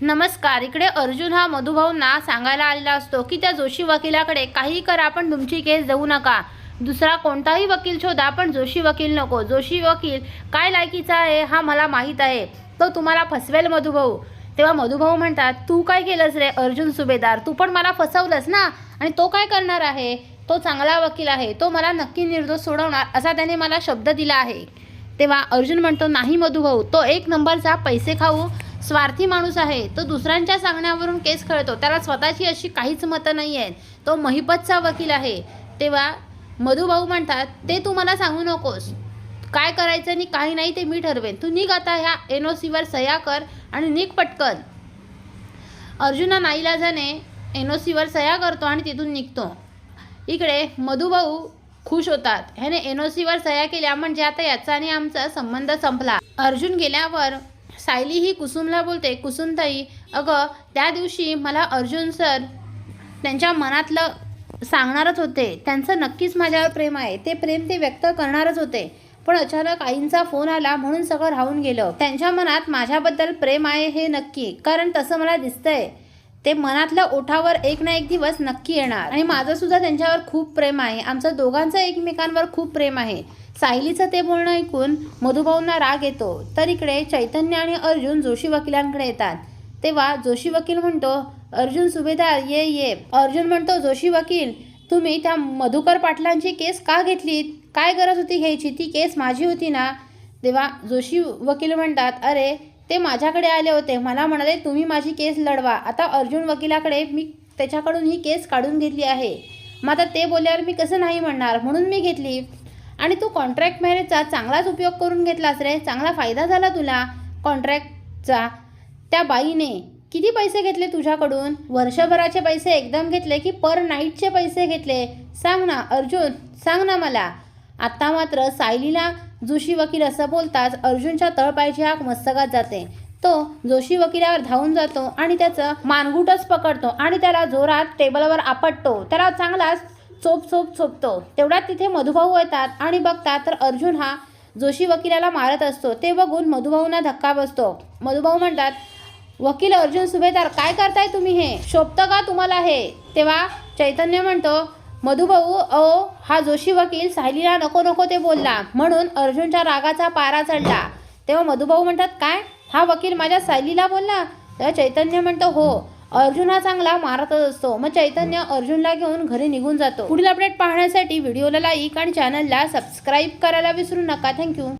नमस्कार इकडे अर्जुन हा मधुभाऊंना सांगायला आलेला असतो की त्या जोशी वकिलाकडे काही करा पण तुमची केस देऊ नका. दुसरा कोणताही वकील शोधा पण जोशी वकील नको. जोशी वकील काय लायकीचा आहे हा मला माहीत आहे. तो तुम्हाला फसवेल मधुभाऊ. तेव्हा मधुभाऊ म्हणतात तू काय केलंस रे अर्जुन सुभेदार? तू पण मला फसवलंस ना? आणि तो काय करणार आहे? तो चांगला वकील आहे. तो मला नक्की निर्दोष सोडवणार असा त्याने मला शब्द दिला आहे. तेव्हा अर्जुन म्हणतो नाही मधुभाऊ तो एक नंबरचा पैसे खाऊ स्वार्थी माणूस आहे तो दुसऱ्यांच्या सांगण्यावरून केस खेळतो. त्याला स्वतःची अशी काहीच मतं नाही आहेत तो महिपतचा वकील आहे. तेव्हा मधुभाऊ म्हणतात ते तू मला सांगू नकोस. काय करायचं आणि काही नाही ते मी ठरवेन. तू निघ आता ह्या एन ओ सीवर सह्या कर आणि निघ पटकन. अर्जुना नाईलाजाने एन ओ सीवर सह्या करतो आणि तिथून निघतो. इकडे मधुभाऊ खुश होतात. ह्याने एन ओ सीवर सह्या केल्या म्हणजे आता याचा आणि आमचा संबंध संपला. अर्जुन गेल्यावर सायली ही कुसुमला बोलते कुसुमताई अगं त्या दिवशी मला अर्जुन सर त्यांच्या मनातलं सांगणारच होते. त्यांचं नक्कीच माझ्यावर प्रेम आहे. ते प्रेम ते व्यक्त करणारच होते. पण अचानक आईंचा फोन आला म्हणून सगळं राहून गेलं. त्यांच्या मनात माझ्याबद्दल प्रेम आहे हे नक्की कारण तसं मला दिसतंय. ते मनातल्या ओठावर एक ना एक दिवस नक्की येणार. आणि माझं सुद्धा त्यांच्यावर खूप प्रेम आहे. आमचं दोघांचं एकमेकांवर खूप प्रेम आहे. सायलीचं ते बोलणं ऐकून मधुभाऊंना राग येतो. तर इकडे चैतन्य आणि अर्जुन जोशी वकिलांकडे येतात. तेव्हा जोशी वकील म्हणतो अर्जुन सुभेदार ये ये. अर्जुन म्हणतो जोशी वकील तुम्ही त्या मधुकर पाटलांची केस का घेतलीत? काय गरज होती घ्यायची? ती केस माझी होती ना? तेव्हा जोशी वकील म्हणतात अरे ते माझ्याकडे आले होते. मला म्हणाले तुम्ही माझी केस लढवा. आता अर्जुन वकिलाकडे मी त्याच्याकडून ही केस काढून घेतली आहे. मग आता ते बोलल्यावर मी कसं नाही म्हणणार? म्हणून मी घेतली. आणि तू कॉन्ट्रॅक्ट मॅरेजचा चांगलाच उपयोग करून घेतलास रे. चांगला फायदा झाला तुला कॉन्ट्रॅक्टचा त्या बाईने किती पैसे घेतले तुझ्याकडून? वर्षभराचे पैसे एकदम घेतले की पर नाईटचे पैसे घेतले? सांग ना अर्जुन सांग ना मला. आत्ता मात्र सायलीला जोशी वकील असं बोलताच अर्जुनच्या तळपायची हाक मस्तकात जाते. तो जोशी वकिलावर धावून जातो आणि त्याचं मानगुटच पकडतो आणि त्याला जोरात टेबलवर आपटतो. त्याला चांगलाच चोप चोप चोपतो. तेवढ्यात तिथे मधुभाऊ येतात आणि बघतात तर अर्जुन हा जोशी वकिलाला मारत असतो. ते बघून मधुभाऊंना धक्का बसतो. मधुभाऊ म्हणतात वकील अर्जुन सुभेदार काय करताय तुम्ही हे? शोभतं का तुम्हाला हे? तेव्हा चैतन्य म्हणतो मधुभाऊ अहो हा जोशी वकील सायलीला नको नको ते बोलला. म्हणून अर्जुनच्या रागाचा पारा चढला. तेव्हा मधुभाऊ म्हणतात काय? हा वकील माझ्या सायलीला बोलला? तेव्हा चैतन्य म्हणतो हो अर्जुन हा चांगला मारतच असतो. मग चैतन्य अर्जुनला घेऊन घरी निघून जातो. पुढील अपडेट पाहण्यासाठी व्हिडिओला लाईक आणि चॅनलला सबस्क्राईब करायला विसरू नका. थँक्यू.